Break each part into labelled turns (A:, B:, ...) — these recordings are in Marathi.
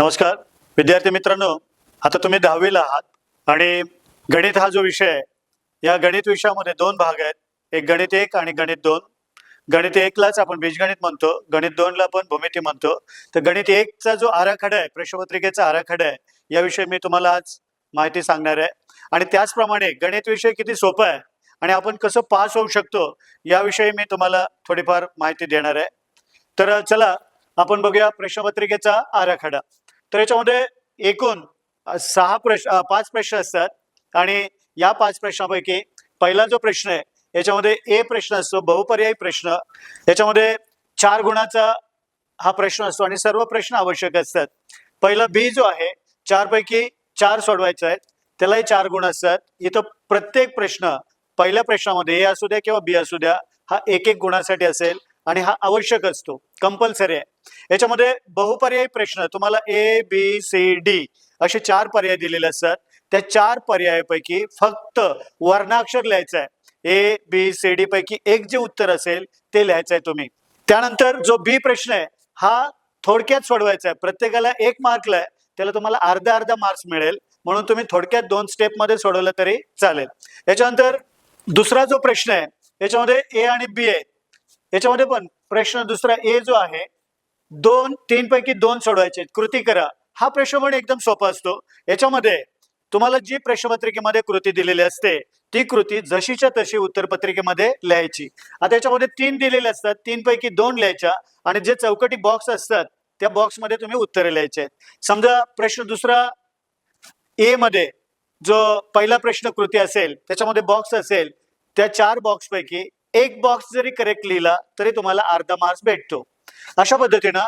A: नमस्कार. विद्यार्थी मित्रांनो आता तुम्ही दहावीला आहात आणि गणित हा जो विषय आहे या गणित विषयामध्ये दोन भाग आहेत. एक गणित एक आणि गणित दोन. गणित एकलाच आपण बीजगणित म्हणतो गणित दोनला आपण भूमिती म्हणतो. तर गणित एकचा जो आराखडा आहे प्रश्नपत्रिकेचा आराखडा आहे याविषयी मी तुम्हाला आज माहिती सांगणार आहे. आणि त्याचप्रमाणे गणित विषय किती सोपा आहे आणि आपण कसं पास होऊ शकतो याविषयी मी तुम्हाला थोडीफार माहिती देणार आहे. तर चला आपण बघूया प्रश्नपत्रिकेचा आराखडा. तर याच्यामध्ये एकूण सहा प्रश्न पाच प्रश्न असतात. आणि या पाच प्रश्नापैकी पहिला जो प्रश्न आहे याच्यामध्ये ए प्रश्न असतो बहुपर्यायी प्रश्न. याच्यामध्ये चार गुणाचा हा प्रश्न असतो आणि सर्व प्रश्न आवश्यक असतात. पहिला बी जो आहे चारपैकी चार सोडवायचा आहे त्यालाही चार गुण असतात. इथं प्रत्येक प्रश्न पहिल्या प्रश्नामध्ये ए असू द्या किंवा बी असू द्या हा एक एक गुणासाठी असेल. आणि हा आवश्यक असतो कंपल्सरी आहे. याच्यामध्ये बहुपर्यायी प्रश्न तुम्हाला ए बी सी डी असे चार पर्याय दिलेले असतात. त्या चार पर्यायापैकी फक्त वर्णाक्षर लिहायचं आहे ए बी सी डी पैकी एक जे उत्तर असेल ते लिहायचं आहे तुम्ही. त्यानंतर जो बी प्रश्न आहे हा थोडक्यात सोडवायचा आहे प्रत्येकाला एक मार्कला आहे. त्याला तुम्हाला अर्धा अर्धा मार्क्स मिळेल. म्हणून तुम्ही थोडक्यात दोन स्टेपमध्ये सोडवलं तरी चालेल. याच्यानंतर दुसरा जो प्रश्न आहे याच्यामध्ये ए आणि बी आहे. याच्यामध्ये पण प्रश्न दुसरा ए जो आहे दोन तीन पैकी दोन सोडवायचे. कृती करा. हा प्रश्न पण एकदम सोपा असतो. याच्यामध्ये तुम्हाला जी प्रश्नपत्रिकेमध्ये कृती दिलेली असते ती कृती जशीच्या तशी उत्तरपत्रिकेमध्ये लिहायची. आता याच्यामध्ये तीन दिलेले असतात. तीन पैकी दोन लिहायच्या आणि जे चौकटी बॉक्स असतात त्या बॉक्समध्ये तुम्ही उत्तरे लिहायचे. आहेत समजा प्रश्न दुसरा ए मध्ये जो पहिला प्रश्न कृती असेल त्याच्यामध्ये बॉक्स असेल त्या चार बॉक्सपैकी एक बॉक्स जरी करेक्ट लिहिला तरी तुम्हाला अर्धा मार्क्स भेटतो. अशा पद्धतीनं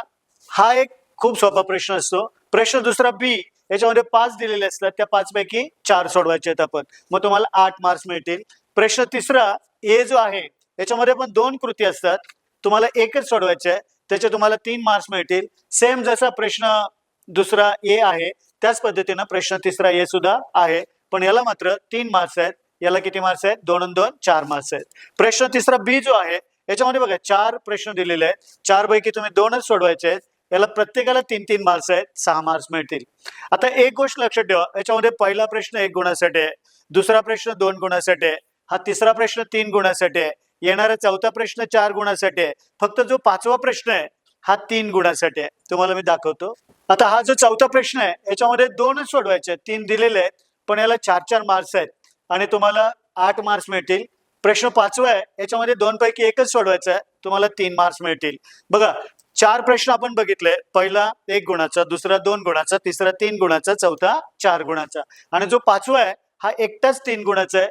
A: हा एक खूप सोपा प्रश्न असतो. प्रश्न दुसरा बी याच्यामध्ये पाच दिलेले असतात. त्या पाच पैकी चार सोडवायचे आहेत आपण. मग तुम्हाला आठ मार्क्स मिळतील. प्रश्न तिसरा ए जो आहे याच्यामध्ये पण दोन कृती असतात. तुम्हाला एकच सोडवायचे आहे. त्याचे तुम्हाला तीन मार्क्स मिळतील. सेम जसा प्रश्न दुसरा ए आहे त्याच पद्धतीनं प्रश्न तिसरा ए सुद्धा आहे. पण याला मात्र तीन मार्क्स आहेत. याला किती मार्क्स आहेत? दोन दोन चार मार्क्स आहेत. प्रश्न तिसरा बी जो आहे याच्यामध्ये बघा चार प्रश्न दिलेले आहेत. चार पैकी तुम्ही दोनच सोडवायचे आहेत. याला प्रत्येकाला तीन तीन मार्क्स आहेत. सहा मार्क्स मिळतील. आता एक गोष्ट लक्षात ठेवा. याच्यामध्ये पहिला प्रश्न एक गुणासाठी आहे. दुसरा प्रश्न दोन गुणासाठी आहे. हा तिसरा प्रश्न तीन गुणासाठी आहे. येणारा चौथा प्रश्न चार गुणासाठी आहे. फक्त जो पाचवा प्रश्न आहे हा तीन गुणासाठी आहे. तुम्हाला मी दाखवतो. आता हा जो चौथा प्रश्न आहे याच्यामध्ये दोनच सोडवायचे आहेत. तीन दिलेले आहेत पण याला चार चार मार्क्स आहेत. आणि तुम्हाला आठ मार्क्स मिळतील. प्रश्न पाचवा आहे याच्यामध्ये दोन पैकी एकच सोडवायचा आहे तुम्हाला तीन मार्क्स मिळतील. बघा चार प्रश्न आपण बघितले पहिला एक गुणाचा दुसरा दोन गुणाचा तिसरा तीन गुणाचा चौथा चार गुणाचा. आणि जो पाचवा आहे हा एकटाच तीन गुणाचा आहे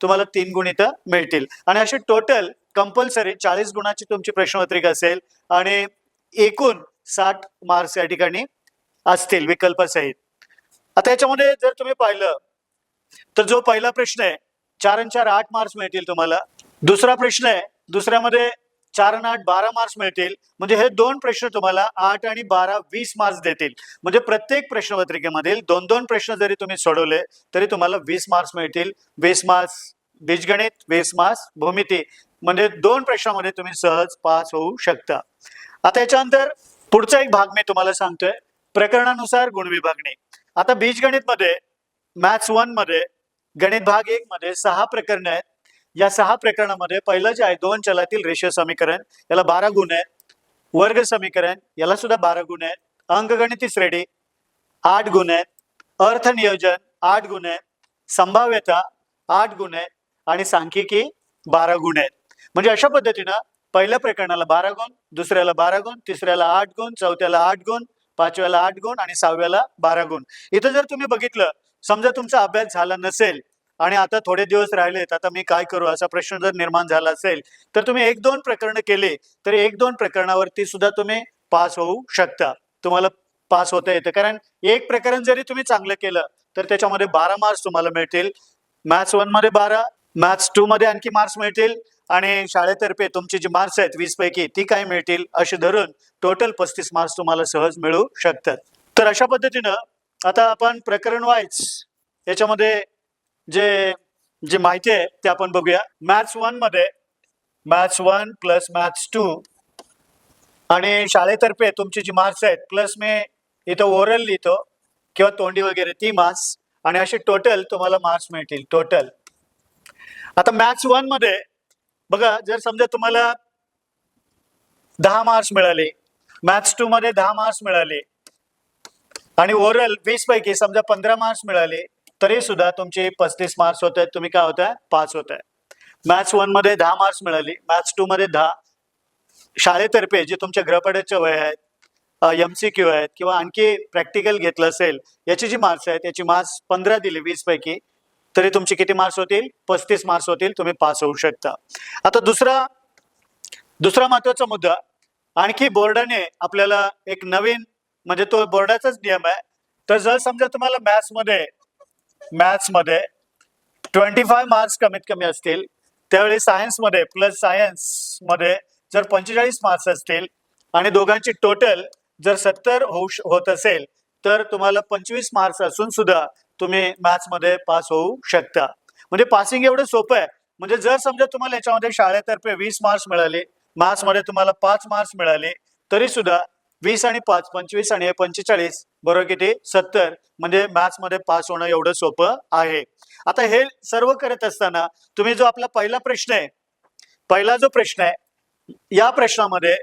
A: तुम्हाला तीन गुण इथं मिळतील. आणि असे टोटल कंपल्सरी चाळीस गुणाची तुमची प्रश्नपत्रिका असेल आणि एकूण साठ मार्क्स या ठिकाणी असतील विकल्पासहित. आता याच्यामध्ये जर तुम्ही पाहिलं तर जो पहिला प्रश्न आहे चार आणि चार आठ मार्क्स मिळतील तुम्हाला. दुसरा प्रश्न आहे दुसऱ्यामध्ये चार आणि आठ बारा मार्क्स मिळतील. म्हणजे हे दोन प्रश्न तुम्हाला आठ आणि बारा वीस मार्क्स देतील. म्हणजे प्रत्येक प्रश्नपत्रिकेमधील दोन दोन प्रश्न जरी तुम्ही सोडवले तरी तुम्हाला वीस मार्क्स मिळतील. वीस मार्क्स बीजगणित वीस मार्क्स भूमिती. म्हणजे दोन प्रश्नामध्ये तुम्ही सहज पास होऊ शकता. आता याच्यानंतर पुढचा एक भाग मी तुम्हाला सांगतोय. प्रकरणानुसार गुणविभागणी आता बीजगणित मध्ये मॅथ्स वनमध्ये गणित भाग एक मध्ये सहा प्रकरण आहेत. या सहा प्रकरणामध्ये पहिलं जे आहे दोन चलातील रेषीय समीकरण याला बारा गुण आहेत. वर्ग समीकरण याला सुद्धा बारा गुण आहेत. अंकगणिती श्रेणी आठ गुण आहेत. अर्थ नियोजन आठ गुण आहेत. संभाव्यता आठ गुण आहेत. आणि सांख्यिकी बारा गुण आहेत. म्हणजे अशा पद्धतीनं पहिल्या प्रकरणाला बारा गुण दुसऱ्याला बारा गुण तिसऱ्याला आठ गुण चौथ्याला आठ गुण पाचव्याला आठ गुण आणि सहाव्याला बारा गुण. इथं जर तुम्ही बघितलं समजा तुमचा अभ्यास झाला नसेल आणि आता थोडे दिवस राहिलेत आता मी काय करू असा प्रश्न जर निर्माण झाला असेल तर तुम्ही एक दोन प्रकरण केले तर एक दोन प्रकरणावरती सुद्धा तुम्ही पास होऊ शकता. तुम्हाला पास होता येतं. कारण एक प्रकरण जरी तुम्ही चांगलं केलं तर त्याच्यामध्ये बारा मार्क्स तुम्हाला मिळतील. मॅथ्स वनमध्ये बारा मॅथ्स टू मध्ये आणखी मार्क्स मिळतील आणि शाळेतर्फे तुमची जी मार्क्स आहेत वीस पैकी ती काय मिळतील असे धरून टोटल पस्तीस मार्क्स तुम्हाला सहज मिळू शकतात. तर अशा पद्धतीनं आता आपण प्रकरण वाईज याच्यामध्ये जे जी माहिती आहे ते आपण बघूया. मॅथ्स वनमध्ये maths one plus maths two आणि शाळेतर्फे तुमची जी मार्क्स आहेत प्लस मी इथं ओरल लिहितो किंवा तोंडी वगैरे ती मार्क्स आणि असे टोटल तुम्हाला मार्क्स मिळतील टोटल आता मॅथ्स वनमध्ये बघा जर समजा तुम्हाला दहा मार्क्स मिळाले मॅथ्स टू मध्ये दहा मार्क्स मिळाले आणि ओरल वीस पैकी समजा पंधरा मार्क्स मिळाले तरी सुद्धा तुमचे पस्तीस मार्क्स होत आहेत तुम्ही काय होत आहे पास होत आहे मॅथ्स वनमध्ये दहा मार्क्स मिळाले. मॅथ्स टू मध्ये दहा. शाळेतर्फे जे तुमच्या गृहपाठाचे वय आहेत एम सी क्यू आहेत किंवा आणखी प्रॅक्टिकल घेतलं असेल याची जी मार्क्स आहेत याची मार्क्स पंधरा दिली वीस पैकी तरी तुमचे किती मार्क्स होतील? पस्तीस मार्क्स होतील. तुम्ही पास होऊ शकता. आता दुसरा दुसरा महत्त्वाचा मुद्दा आणखी बोर्डाने आपल्याला एक नवीन म्हणजे तो बोर्डाचाच नियम आहे. तर जर समजा तुम्हाला मॅथ्समध्ये मॅथ्समध्ये ट्वेंटी फाय मार्क्स कमीत कमी असतील त्यावेळी सायन्समध्ये प्लस सायन्समध्ये जर पंचेचाळीस मार्क्स असतील आणि दोघांची टोटल जर सत्तर होऊ होत असेल तर तुम्हाला पंचवीस मार्क्स असून सुद्धा तुम्ही मॅथ्समध्ये पास होऊ शकता. म्हणजे पासिंग एवढं सोपं आहे. म्हणजे जर समजा तुम्हाला याच्यामध्ये शाळेतर्फे वीस मार्क्स मिळाले मार्क्समध्ये तुम्हाला पाच मार्क्स मिळाले तरी सुद्धा वीस आणि पाच पंचवीस आणि पंचेचाळीस बरोबर किती? सत्तर. म्हणजे मॅथ्समध्ये पास होणं एवढं सोपं आहे. आता हे सर्व करत असताना तुम्ही जो आपला पहिला प्रश्न आहे पहिला जो प्रश्न आहे या प्रश्नामध्ये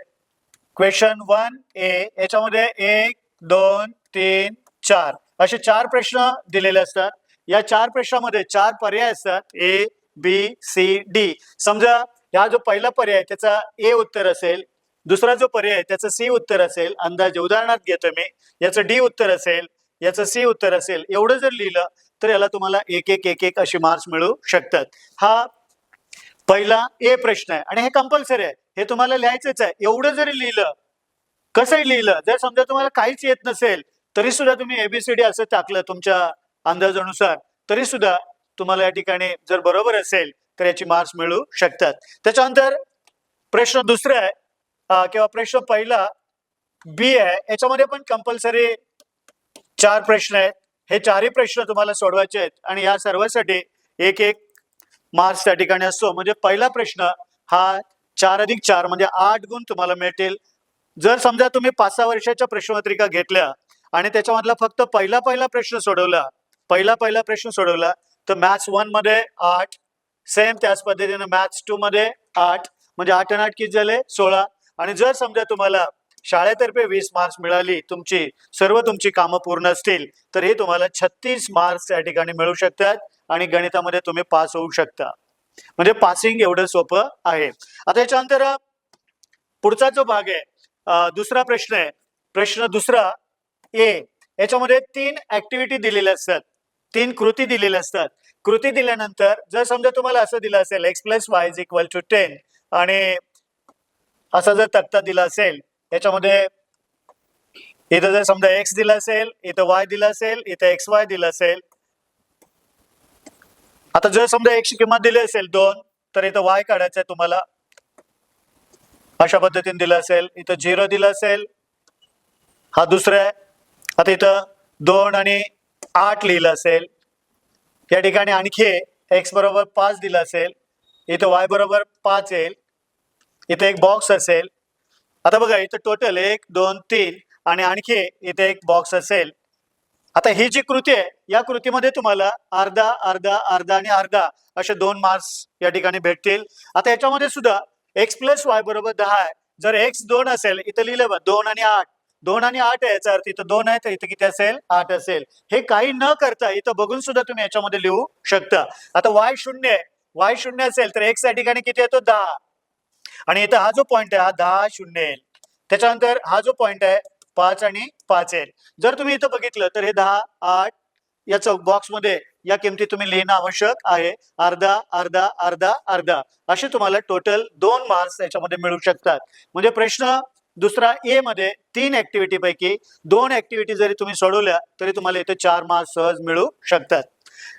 A: क्वेश्चन वन ए याच्यामध्ये एक दोन तीन चार असे चार प्रश्न दिलेले असतात. या चार प्रश्नामध्ये चार पर्याय असतात. ए बी सी डी समजा हा जो पहिला पर्याय त्याचा ए उत्तर असेल दुसरा जो पर्याय त्याचं सी उत्तर असेल अंदाजे उदाहरणार्थ घेतो मी याचं डी उत्तर असेल याचं सी उत्तर असेल एवढं जर लिहिलं तर याला तुम्हाला एक एक एक एक अशी मार्क्स मिळू शकतात. हा पहिला ए प्रश्न आहे आणि हे कंपल्सरी आहे. हे तुम्हाला लिहायचंच आहे. एवढं जरी लिहिलं कसंही लिहिलं जर समजा तुम्हाला काहीच येत नसेल तरी सुद्धा तुम्ही एबीसीडी असं टाकलं तुमच्या अंदाजानुसार तरी सुद्धा तुम्हाला या ठिकाणी जर बरोबर असेल तर याची मार्क्स मिळू शकतात. त्याच्यानंतर प्रश्न दुसरा आहे किंवा प्रश्न पहिला बी आहे. याच्यामध्ये पण कंपल्सरी चार प्रश्न आहेत. हे चारही प्रश्न तुम्हाला सोडवायचे आहेत. आणि या सर्वांसाठी एक एक मार्क्स त्या ठिकाणी असतो. म्हणजे पहिला प्रश्न हा चार अधिक चार म्हणजे आठ गुण तुम्हाला मिळतील. जर समजा तुम्ही पाच सहा वर्षाच्या प्रश्नपत्रिका घेतल्या आणि त्याच्यामधला फक्त पहिला पहिला प्रश्न सोडवला पहिला पहिला प्रश्न सोडवला तर मॅथ्स वनमध्ये आठ सेम त्याच पद्धतीने मॅथ्स टू मध्ये आठ म्हणजे आठ आणि आठ किती झाले? सोळा. आणि जर समजा तुम्हाला शाळेतर्फे वीस मार्क्स मिळाली तुमची सर्व तुमची कामं पूर्ण असतील तर हे तुम्हाला छत्तीस मार्क्स या ठिकाणी मिळू शकतात आणि गणितामध्ये तुम्ही पास होऊ शकता. म्हणजे पासिंग एवढं सोपं आहे. आता याच्यानंतर पुढचा जो भाग आहे दुसरा प्रश्न आहे. प्रश्न दुसरा ए याच्यामध्ये तीन ऍक्टिव्हिटी दिलेल्या असतात. तीन कृती दिलेल्या असतात. कृती दिल्यानंतर जर समजा तुम्हाला असं दिलं असेल X plus Y is equal to ten आणि असा जर तक्ता दिला असेल याच्यामध्ये इथं जर समजा एक्स दिला असेल इथं वाय दिला असेल इथं एक्स वाय दिलं असेल. आता जर समजा एक्सची किंमत दिली असेल दोन तर इथं वाय काढायचं आहे तुम्हाला. अशा पद्धतीने दिलं असेल इथं झिरो दिलं असेल हा दुसरा आहे. आता इथं दोन आणि आठ लिहिलं असेल. या ठिकाणी आणखी एक्स बरोबर पाच दिलं असेल इथं वाय बरोबर पाच येईल. इथे एक बॉक्स असेल. आता बघा इथं टोटल एक दोन तीन आणि आणखी इथे एक बॉक्स असेल. आता ही जी कृती आहे या कृतीमध्ये तुम्हाला अर्धा अर्धा अर्धा आणि अर्धा असे दोन मार्क्स या ठिकाणी भेटतील. आता याच्यामध्ये सुद्धा एक्स प्लस वाय बरोबर दहा आहे. जर एक्स दोन असेल इथं लिहिलं बघ दोन आणि आठ. दोन आणि आठ आहे याचा अर्थ इथं दोन आहे तर इथं किती असेल? आठ असेल. हे काही न करता इथं बघून सुद्धा तुम्ही याच्यामध्ये लिहू शकता. आता वाय शून्य आहे. वाय शून्य असेल तर एक्स या ठिकाणी किती येतो? दहा. आणि इथं हा जो पॉईंट आहे हा दहा शून्य येईल. त्याच्यानंतर हा जो पॉईंट आहे पाच आणि पाच येईल. जर तुम्ही इथं बघितलं तर हे दहा आठ या चौक बॉक्समध्ये या किमती तुम्ही लिहिणं आवश्यक आहे. अर्धा अर्धा अर्धा अर्धा. असे तुम्हाला टोटल दोन मार्क्स याच्यामध्ये मिळू शकतात. म्हणजे प्रश्न दुसरा ए मध्ये तीन ऍक्टिव्हिटी पैकी दोन ऍक्टिव्हिटी जरी तुम्ही सोडवल्या तरी तुम्हाला इथे चार मार्क्स सहज मिळू शकतात.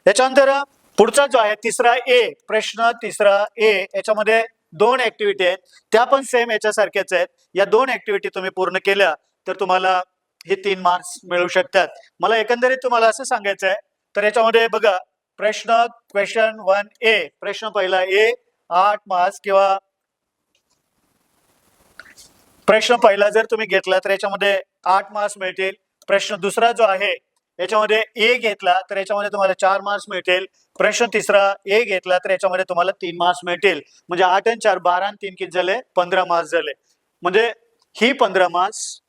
A: त्याच्यानंतर पुढचा जो आहे तिसरा ए प्रश्न तिसरा ए याच्यामध्ये दोन ऍक्टिव्हिटी आहेत. त्या पण सेम याच्यासारख्याच आहेत. या दोन ऍक्टिव्हिटी तुम्ही पूर्ण केल्या तर तुम्हाला हे तीन मार्क्स मिळू शकतात. मला एकंदरीत तुम्हाला असं सांगायचं आहे तर याच्यामध्ये बघा प्रश्न क्वेश्चन वन ए प्रश्न पहिला ए आठ मार्क्स किंवा प्रश्न पहिला जर तुम्ही घेतला तर याच्यामध्ये आठ मार्क्स मिळतील. प्रश्न दुसरा जो आहे याच्यामध्ये ए घेतला तर याच्यामध्ये तुम्हाला चार मार्क्स मिळतील. प्रश्न तिसरा ए घेतला तर याच्यामध्ये तुम्हाला तीन मार्क्स मिळतील. म्हणजे आठ आणि चार बारा आणि तीन किती झाले? पंधरा मार्क्स झाले. म्हणजे ही पंधरा मार्क्स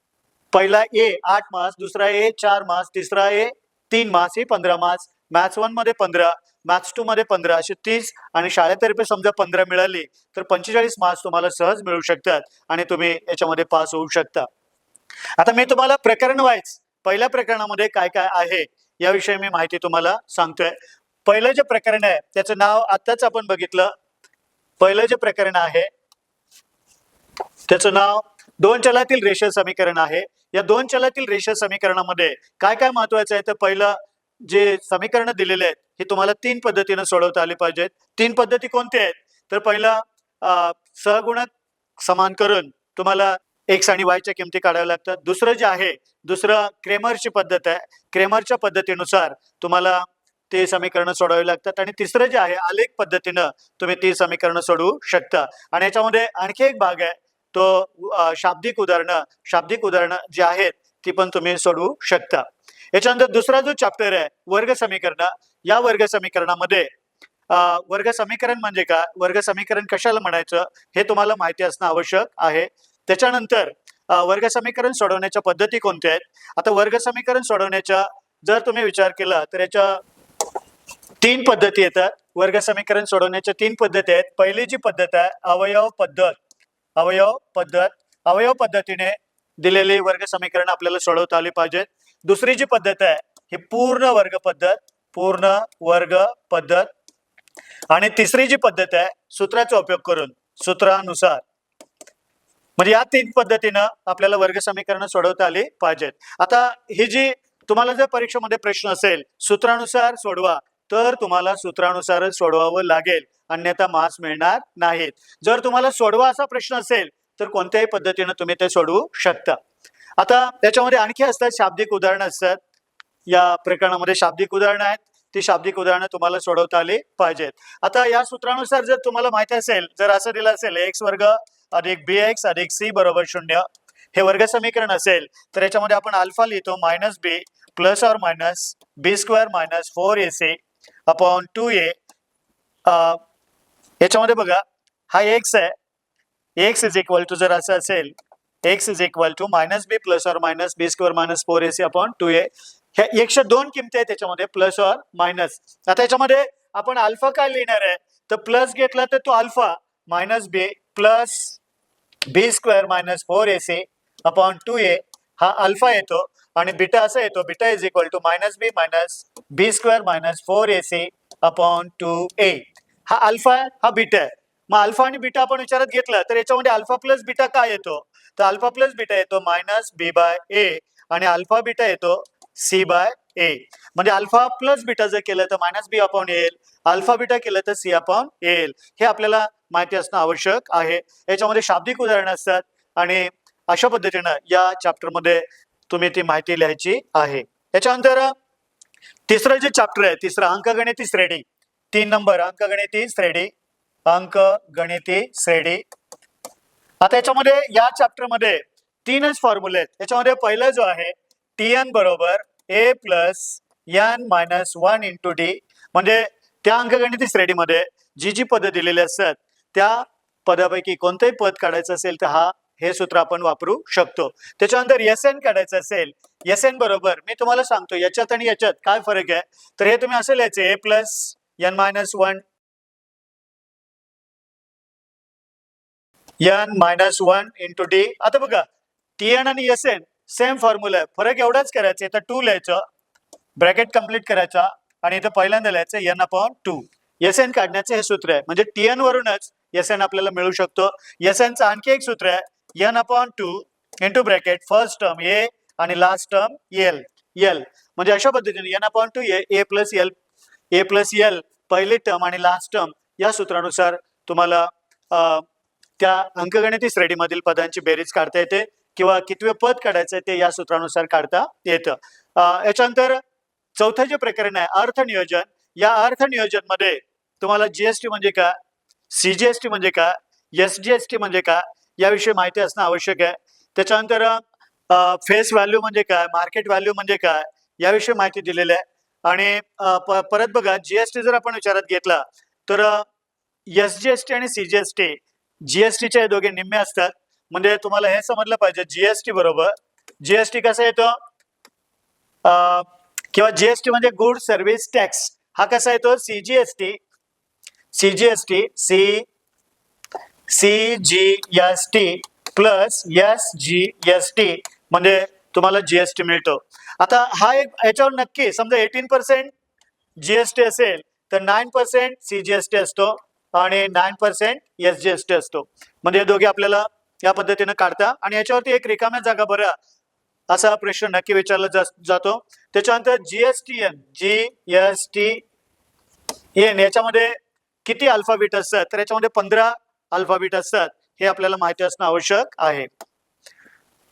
A: पहिला ए आठ मार्क्स दुसरा ए चार मार्क्स तिसरा ए तीन मार्क्स ही पंधरा मार्क्स मॅथ्स वनमध्ये पंधरा मॅथ्स टू मध्ये पंधरा असे तीस आणि शाळेतर्फे समजा पंधरा मिळाली तर पंचेचाळीस मार्क्स तुम्हाला सहज मिळू शकतात आणि तुम्ही याच्यामध्ये पास होऊ शकता. आता मी तुम्हाला प्रकरण वाईज पहिल्या प्रकरणामध्ये काय काय आहे याविषयी मी माहिती तुम्हाला सांगतोय. पहिलं जे प्रकरण आहे त्याचं नाव आताच आपण बघितलं. पहिलं जे प्रकरण आहे त्याचं नाव दोन चलातील रेषा समीकरण आहे. या दोन चलातील रेषा समीकरणामध्ये काय काय महत्वाचं आहे? तर पहिलं जे समीकरण दिलेले आहेत हे तुम्हाला तीन पद्धतीने सोडवता आली पाहिजेत. तीन पद्धती कोणत्या आहेत? तर पहिला सहगुणक समान करून तुम्हाला एक्स आणि वायच्या किमती काढाव्या लागतात. दुसरं जे आहे दुसरं क्रेमरची पद्धत आहे. क्रेमरच्या पद्धतीनुसार तुम्हाला ते समीकरण सोडवावी लागतात. आणि तिसरं जे आहे आलेख पद्धतीनं तुम्ही ती समीकरणं सोडवू शकता. आणि याच्यामध्ये आणखी एक भाग आहे. तो शाब्दिक उदाहरणं शाब्दिक उदाहरणं जी आहेत ती पण तुम्ही सोडवू शकता. याच्यानंतर दुसरा जो चॅप्टर आहे वर्ग समीकरण या वर्ग समीकरणामध्ये वर्ग समीकरण म्हणजे काय? वर्ग समीकरण कशाला म्हणायचं? हे तुम्हाला माहिती असणं आवश्यक आहे. त्याच्यानंतर वर्ग समीकरण सोडवण्याच्या पद्धती कोणत्या आहेत? आता वर्ग समीकरण सोडवण्याच्या जर तुम्ही विचार केला तर याच्या तीन पद्धती येतात. वर्ग समीकरण सोडवण्याच्या तीन पद्धती आहेत. पहिली जी पद्धत आहे अवयव पद्धत. अवयव पद्धत. अवयव पद्धतीने दिलेली वर्ग समीकरण आपल्याला सोडवता आली पाहिजेत. दुसरी जी पद्धत आहे ही पूर्ण वर्ग पद्धत पूर्ण वर्ग पद्धत. आणि तिसरी जी पद्धत आहे सूत्राचा उपयोग करून सूत्रानुसार. म्हणजे या तीन पद्धतीनं आपल्याला वर्ग समीकरण सोडवता आली पाहिजेत. आता ही जी तुम्हाला जर परीक्षेमध्ये प्रश्न असेल सूत्रानुसार सोडवा तर तुम्हाला सूत्रानुसारच सोडवावं लागेल. अन्यथा मार्क्स मिळणार नाहीत. जर तुम्हाला सोडवा असा प्रश्न असेल तर कोणत्याही पद्धतीनं तुम्ही ते सोडवू शकता. आता त्याच्यामध्ये आणखी असतात शाब्दिक उदाहरणं असतात. या प्रकरणामध्ये शाब्दिक उदाहरणं आहेत. ती शाब्दिक उदाहरणं तुम्हाला सोडवता आली पाहिजेत. आता या सूत्रानुसार जर तुम्हाला माहिती असेल जर असं दिलं असेल एक्स वर्ग अधिक बी एक्स अधिक सी बरोबर शून्य. हे वर्ग समीकरण असेल तर याच्यामध्ये आपण अल्फा लिहितो minus B plus or minus B square minus four A C upon two A याच्यामध्ये बघा हा एक्स आहे. एक्स इज इक्वल टू जर असं असेल X is equal to minus B plus or minus B square minus four A C upon two A ह्या एकशे दोन किमती आहेत त्याच्यामध्ये प्लस और मायनस आता याच्यामध्ये आपण अल्फा काय लिहिणार आहे? तर प्लस घेतला तर तो alpha minus B plus B square minus four A C upon two A हा अल्फा येतो आणि बीटा असा येतो. Beta is equal to minus B minus B square minus four A C upon two A हा अल्फा आहे हा बीटा आहे. मग अल्फा आणि बीटा आपण विचारात घेतला तर याच्यामध्ये अल्फा प्लस बीटा काय येतो? तर अल्फा प्लस बीटा येतो मायनस बी बाय ए आणि अल्फा बीटा येतो सी बाय ए म्हणजे अल्फा प्लस बिटा जर केलं तर मायनस बी अपॉन येईल अल्फा बीटा केलं तर सी अपॉन येईल हे आपल्याला माहिती असणं आवश्यक आहे. याच्यामध्ये शाब्दिक उदाहरणं असतात आणि अशा पद्धतीनं या चॅप्टरमध्ये तुम्ही ती माहिती लिहायची आहे. त्याच्यानंतर तिसरं जे चॅप्टर आहे तिसरं अंकगणिती श्रेणी. तीन नंबर अंकगणिती श्रेणी. अंक गणिती श्रेणी. आता याच्यामध्ये या चॅप्टरमध्ये तीनच फॉर्म्युले आहेत. याच्यामध्ये पहिला जो आहे टी एन बरोबर A plus N minus one into D म्हणजे त्या अंकगणिती श्रेणीमध्ये जी जी पद दिलेली असतात त्या पदापैकी कोणतंही पद काढायचं असेल तर हा हे सूत्र आपण वापरू शकतो. त्याच्यानंतर एस एन काढायचं असेल एस एन बरोबर मी तुम्हाला सांगतो याच्यात आणि याच्यात काय फरक आहे? तर हे तुम्ही असं लिहायचे A plus N minus one N minus one into D आता बघा टी एन आणि एस एन सेम फॉर्म्युला आहे. फरक एवढाच करायचा तर टू लिहायचं ब्रॅकेट कंप्लीट करायचा आणि इथं पहिल्यांदा लिहायचं N upon two S N काढण्याचं हे सूत्र आहे. म्हणजे टी एन वरूनच एस एन आपल्याला मिळू शकतो. एस एनचं आणखी एक सूत्र आहे. N upon two into bracket first term A आणि लास्ट टर्म एल एल म्हणजे अशा पद्धतीने N upon two A A plus L A plus L पहिली टर्म आणि लास्ट टर्म या सूत्रानुसार तुम्हाला त्या अंकगणिती श्रेणीमधील पदांची बेरीज काढता येते किंवा कितवे पद काढायचं ते या सूत्रानुसार काढता येतं. याच्यानंतर चौथं जे प्रकरण आहे अर्थ नियोजन या अर्थ नियोजनमध्ये तुम्हाला जीएसटी म्हणजे काय? सीजीएसटी म्हणजे काय एस जी एस टी म्हणजे काय याविषयी माहिती असणं आवश्यक आहे त्याच्यानंतर फेस व्हॅल्यू म्हणजे काय मार्केट व्हॅल्यू म्हणजे काय याविषयी माहिती दिलेली आहे आणि परत बघा जीएसटी जर आपण विचारात घेतला तर एस जी एस टी आणि सी जी एस टी दोघे निम्मे असतात म्हणजे तुम्हाला हे समजलं पाहिजे जीएसटी बरोबर जीएसटी कसा येतो किंवा जीएसटी म्हणजे गुड सर्व्हिस टॅक्स हा कसा येतो CGST CGST C C G S T plus S G S T म्हणजे तुम्हाला जीएसटी मिळतो. आता हा एक याच्यावर नक्की समजा एटीन पर्सेंट जीएसटी असेल तर नाईन पर्सेंट सीजीएसटी असतो आणि nine percent S G S T असतो. म्हणजे दोघे आपल्याला या पद्धतीने काढता. आणि याच्यावरती एक रिकाम्या जागा बरं असा प्रश्न नक्की विचारला जा- जातो. त्याच्यानंतर GSTN G S T N याच्यामध्ये किती अल्फाबीट असतात तर याच्यामध्ये पंधरा अल्फाबीट असतात हे आपल्याला माहिती असणं आवश्यक आहे.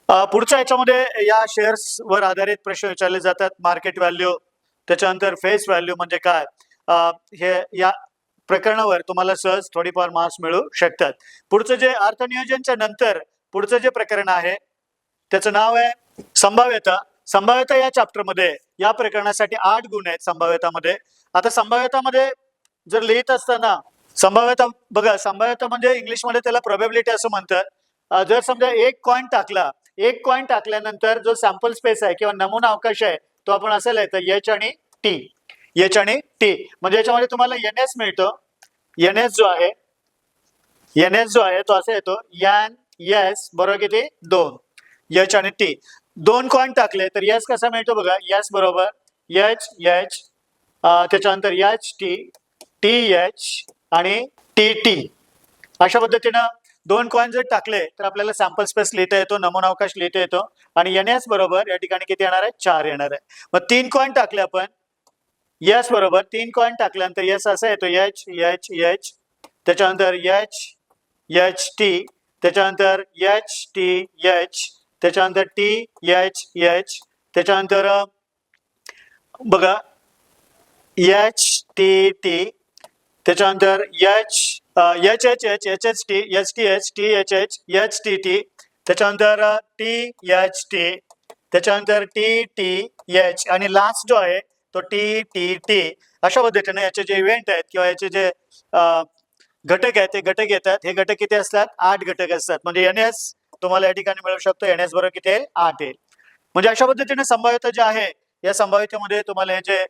A: पुढच्या याच्यामध्ये या शेअर्स वर आधारित प्रश्न विचारले जातात मार्केट व्हॅल्यू त्याच्यानंतर फेस व्हॅल्यू म्हणजे काय? हे या प्रकरणावर तुम्हाला सहज थोडीफार मार्क्स मिळू शकतात. पुढचं जे अर्थनियोजनच्या नंतर पुढचं जे प्रकरण आहे त्याचं नाव आहे संभाव्यता. संभाव्यता या चॅप्टरमध्ये या प्रकरणासाठी आठ गुण आहेत संभाव्यतामध्ये. आता संभाव्यतामध्ये जर लिहित असताना संभाव्यता बघा संभाव्यता म्हणजे इंग्लिशमध्ये त्याला प्रोबेबिलिटी असं म्हणतात. जर समजा एक कॉइन टाकला एक कॉइन टाकल्यानंतर जो सॅम्पल स्पेस आहे किंवा नमुना अवकाश आहे तो आपण असं लिहायचं एच आणि टी एच आणि टी म्हणजे याच्यामध्ये तुम्हाला एन एस मिळतो. एन एस जो आहे एन एस जो आहे तो असा येतो यान एस बरोबर किती? दोन. एच आणि टी दोन कॉइन टाकले तर यस कसा मिळतो बघा? यस बरोबर एच एच त्याच्यानंतर एच टी टी एच आणि टी टी अशा पद्धतीनं दोन कॉइन जर टाकले तर आपल्याला सॅम्पल स्पेस लिहिता येतो नमुना अवकाश लिहिता येतो आणि एन बरोबर या ठिकाणी किती येणार आहे? चार येणार आहे. मग तीन कॉइन टाकले आपण. यस बरोबर तीन कॉइन टाकल्यानंतर यस असा येतो. एच एच एच त्याच्यानंतर एच एच टी त्याच्यानंतर एच टी एच त्याच्यानंतर टी एच एच त्याच्यानंतर बघा. एच टी टी त्याच्यानंतर H H H H H H T H T H T H H H T T त्याच्यानंतर टी एच टी त्याच्यानंतर टी टी एच आणि लास्ट जो आहे तो टी टी टी अशा पद्धतीने याचे जे इव्हेंट आहेत किंवा याचे जे घटक आहेत ते घटक येतात. हे घटक किती असतात? आठ घटक असतात. म्हणजे एन एस तुम्हाला या ठिकाणी मिळू शकतो. एन एस बरोबर किती येईल? आठ येईल. म्हणजे अशा पद्धतीने संभाव्यता जे आहे या संभाव्यतेमध्ये तुम्हाला हे जे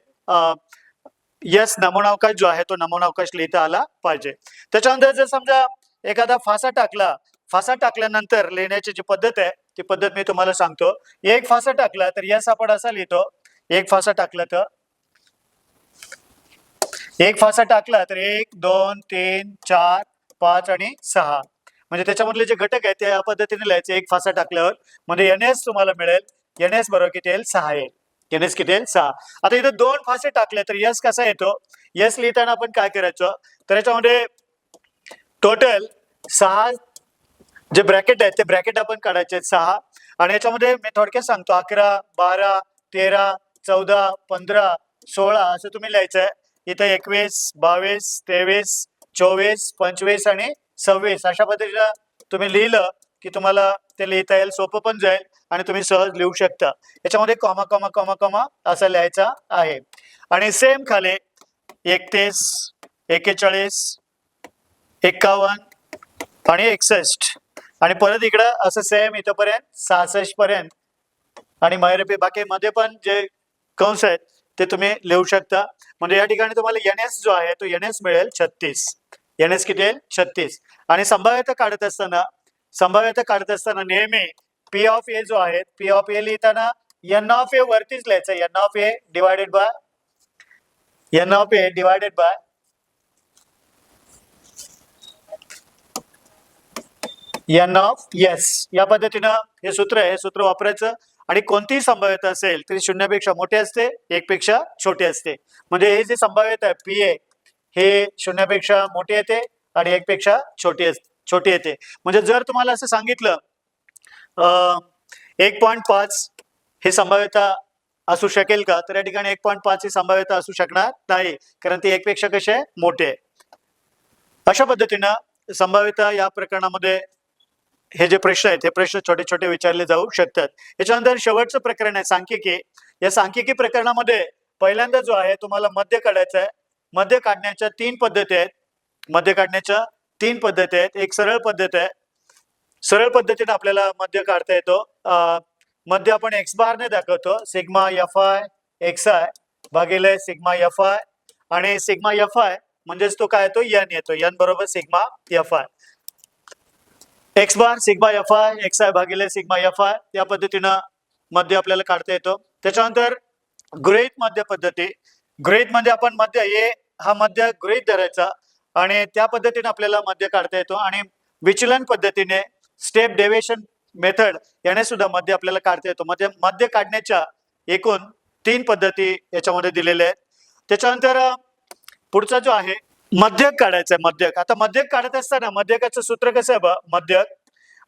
A: यस नमुनावकाश जो आहे तो नमुना अवकाश लिहिता आला पाहिजे. त्याच्यानंतर जर समजा एखादा फासा टाकला फासा टाकल्यानंतर लिहिण्याची जी पद्धत आहे ती पद्धत मी तुम्हाला सांगतो. एक फासा टाकला तर यस आपण असा लिहितो. एक फासा टाकला तर एक फासा टाकला तर एक दोन तीन चार पाच आणि सहा. म्हणजे त्याच्यामधले जे घटक आहेत ते या पद्धतीने लिहायचे. एक फासा टाकल्यावर म्हणजे एन एस तुम्हाला मिळेल. एन एस बरोबर किती येईल? सहा येईल. एन एस किती येईल सहा आता इथं दोन फासे टाकले तर यस कसा येतो? यस लिहिताना आपण काय करायचो? तर याच्यामध्ये टोटल सहा जे ब्रॅकेट आहेत ते ब्रॅकेट आपण काढायचे सहा. आणि याच्यामध्ये मी थोडक्यात सांगतो अकरा बारा तेरा चौदा पंधरा सोळा असं तुम्ही लिहायचं आहे. इथं एकवीस बावीस तेवीस चोवीस पंचवीस आणि सव्वीस अशा पद्धतीनं तुम्ही लिहिलं की तुम्हाला ते लिहिता येईल सोपं पण जाईल. आणि तुम्ही सहज लिहू शकता. याच्यामध्ये कॉमा कॉमा कॉमा कॉमा असा लिहायचा आहे. आणि सेम खाली एकतीस एकेचाळीस एक्कावन्न आणि एकसष्ट. आणि परत इकडं असं सेम इथंपर्यंत सहासष्ट पर्यंत आणि मैरपी बाकी मध्ये पण जे कंस आहेत ते तुम्ही लिहू शकता. म्हणजे या ठिकाणी तुम्हाला एन एस जो आहे तो एन एस मिळेल छत्तीस. एन एस किती येईल? छत्तीस. आणि संभाव्यता काढत असताना संभाव्यता काढत असताना नेहमी पी ऑफ ए जो आहे पी ऑफ ए लिहिताना एन ऑफ ए वरतीच लिहायचं. N of A divided by N of A divided by N of S या पद्धतीनं हे सूत्र आहे. हे सूत्र वापरायचं. आणि कोणतीही संभाव्यता असेल तरी शून्यापेक्षा मोठी असते एक पेक्षा छोटी असते. म्हणजे हे जे संभाव्यता आहे पी ए हे शून्यापेक्षा मोठी येते आणि एक पेक्षा छोटी छोटी येते. म्हणजे जर तुम्हाला असं सांगितलं एक पॉईंट पाच हे संभाव्यता असू शकेल का? तर या ठिकाणी एक पॉईंट पाच ही संभाव्यता असू शकणार नाही कारण ती एकपेक्षा कसे मोठे आहे. आहे अशा पद्धतीनं संभाव्यता या प्रकरणामध्ये हे जे प्रश्न आहेत हे प्रश्न छोटे छोटे विचारले जाऊ शकतात. याच्यानंतर शेवटचं प्रकरण आहे सांख्यिकी. या सांख्यिकी प्रकरणामध्ये पहिल्यांदा जो आहे तुम्हाला मध्य काढायचा आहे. मध्य काढण्याच्या तीन पद्धती आहेत. मध्य काढण्याच्या तीन पद्धती आहेत. एक सरळ पद्धत आहे सरळ पद्धतीने आपल्याला मध्य काढता येतो. मध्य आपण एक्स बारने दाखवतो. Sigma F I X I भागिले सिग्मा एफ आय आणि सिग्मा एफ आय म्हणजेच तो काय येतो? यन येतो. यन बरोबर sigma F I X bar sigma F I X I भागिले सिग्मा एफ आय या पद्धतीनं मध्य आपल्याला काढता येतो. त्याच्यानंतर गृहित मध्य पद्धती. गृहित म्हणजे आपण मध्य हे हा मध्य गृहित धरायचा आणि त्या पद्धतीने आपल्याला मध्य काढता येतो आणि विचलन पद्धतीने स्टेप डेव्हिएशन मेथड याने सुद्धा मध्य आपल्याला काढता येतो. मध्य मध्य काढण्याच्या एकूण तीन पद्धती याच्यामध्ये दिलेल्या आहेत. त्याच्यानंतर पुढचा जो आहे मध्यक काढायचा आहे मध्यक. आता मध्यक काढत असताना मध्यकाचं सूत्र कसं आहे बा? मध्यक.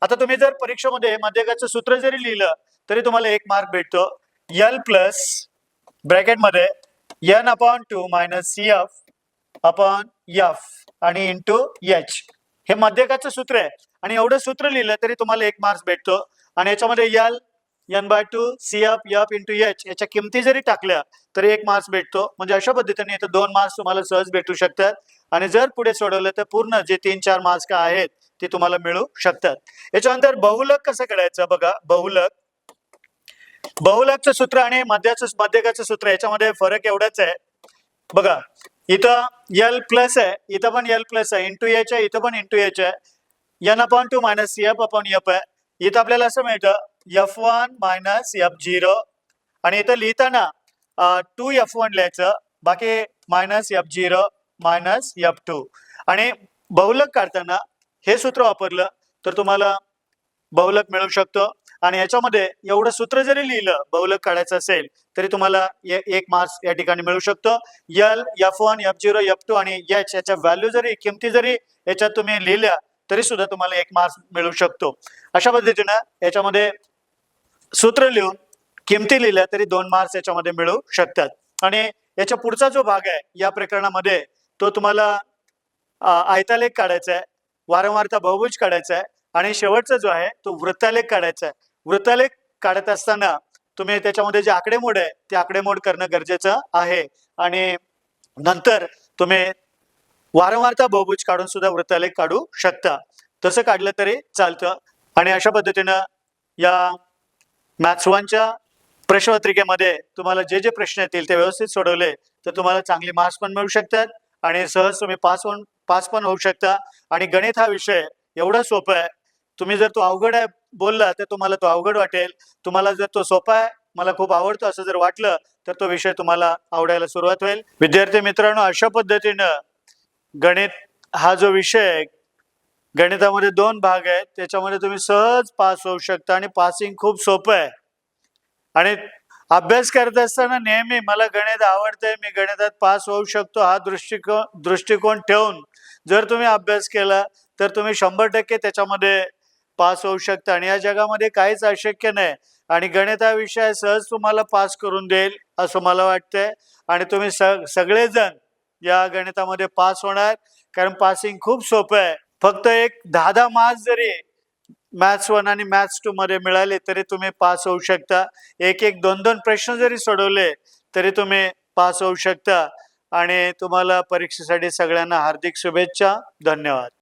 A: आता तुम्ही जर परीक्षेमध्ये मध्यकाचं सूत्र जरी लिहिलं तरी तुम्हाला एक मार्क भेटतो. L plus ब्रॅकेटमध्ये N upon two minus C F upon F आणि इंटू एच हे मध्यकाचं सूत्र आहे. आणि एवढं सूत्र लिहिलं तरी तुम्हाला एक मार्क्स भेटतो. आणि याच्यामध्ये L N by two C F F into H याच्या किमती जरी टाकल्या तरी एक मार्क्स भेटतो. म्हणजे अशा पद्धतीने इथं दोन मार्क्स तुम्हाला सहज भेटू शकतात. आणि जर पुढे सोडवलं तर पूर्ण जे तीन चार मार्क्स का आहेत ते तुम्हाला मिळू शकतात. याच्यानंतर बहुलक कसं करायचं बघा? बहुलक. बहुलकचं सूत्र आणि मध्याचं मध्यकाचं सूत्र याच्यामध्ये फरक एवढाच आहे. बघा इथं एल प्लस आहे इथं पण एल प्लस आहे इंटू एच आहे इथं पण इंटू एच आहे. N upon two minus F upon F आहे. इथं आपल्याला असं मिळतं F one minus F zero आणि इथं लिहिताना टू एफ वन लिहायचं बाकी minus F zero minus F two आणि बहुलक काढताना हे सूत्र वापरलं तर तुम्हाला बहुलक मिळू शकतो. आणि याच्यामध्ये एवढं सूत्र जरी लिहिलं बहुलक काढायचं असेल तरी तुम्हाला ए- एक मार्क्स या ठिकाणी मिळू शकतो. L F one F zero F two आणि एच याच्या व्हॅल्यू जरी किमती जरी याच्यात तुम्ही लिहिल्या तरी सुद्धा तुम्हाला एक मार्क्स मिळू शकतो. अशा पद्धतीनं याच्यामध्ये सूत्र लिहून किमती लिहिल्या तरी दोन मार्क्स याच्यामध्ये मिळू शकतात. आणि याच्या पुढचा जो भाग आहे या प्रकरणामध्ये तो तुम्हाला आयतालेख काढायचा आहे वारंवारता बहुभुज काढायचा आहे आणि शेवटचा जो आहे तो वृत्तालेख काढायचा आहे. वृत्तालेख काढत असताना तुम्ही त्याच्यामध्ये जे आकडेमोड आहे ते आकडेमोड करणं गरजेचं आहे. आणि नंतर तुम्ही वारंवारता बहुभुज काढून सुद्धा वृत्तालेख काढू शकता. तसं काढलं तरी चालतं. आणि अशा पद्धतीनं या मॅथ्स वनच्या प्रश्नपत्रिकेमध्ये तुम्हाला जे जे प्रश्न येतील ते व्यवस्थित सोडवले तर तुम्हाला चांगले मार्क्स पण मिळू शकतात आणि सहज तुम्ही पास होऊन पास पण होऊ शकता. आणि गणित हा विषय एवढा सोपा आहे. तुम्ही जर तो अवघड आहे बोलला तर तुम्हाला तो अवघड वाटेल. तुम्हाला जर तो सोपा आहे मला खूप आवडतो असं जर वाटलं तर तो विषय तुम्हाला आवडायला सुरुवात होईल. विद्यार्थी मित्रांनो अशा पद्धतीनं गणित हा जो विषय आहे गणितामध्ये दोन भाग आहेत त्याच्यामध्ये तुम्ही सहज पास होऊ शकता आणि पासिंग खूप सोपं आहे. आणि अभ्यास करत असताना नेहमी मला गणित आवडतंय मी गणितात पास होऊ शकतो हा दृष्टिकोन दृष्टिकोन ठेवून जर तुम्ही अभ्यास केला तर तुम्ही शंभर टक्के त्याच्यामध्ये पास होऊ शकता. आणि या जगामध्ये काहीच अशक्य नाही. आणि गणित हा विषय सहज तुम्हाला पास करून देईल असं मला वाटतंय. आणि तुम्ही स सगळेजण या गणितामध्ये पास होणार. कारण पासिंग खूप सोपं आहे. फक्त एक दहा दहा मार्क्स जरी मॅथ्स वन आणि मॅथ्स टू मध्ये मिळाले तरी तुम्ही पास होऊ शकता. एक एक दोन दोन प्रश्न जरी सोडवले तरी तुम्ही पास होऊ शकता. आणि तुम्हाला परीक्षेसाठी सगळ्यांना हार्दिक शुभेच्छा. धन्यवाद.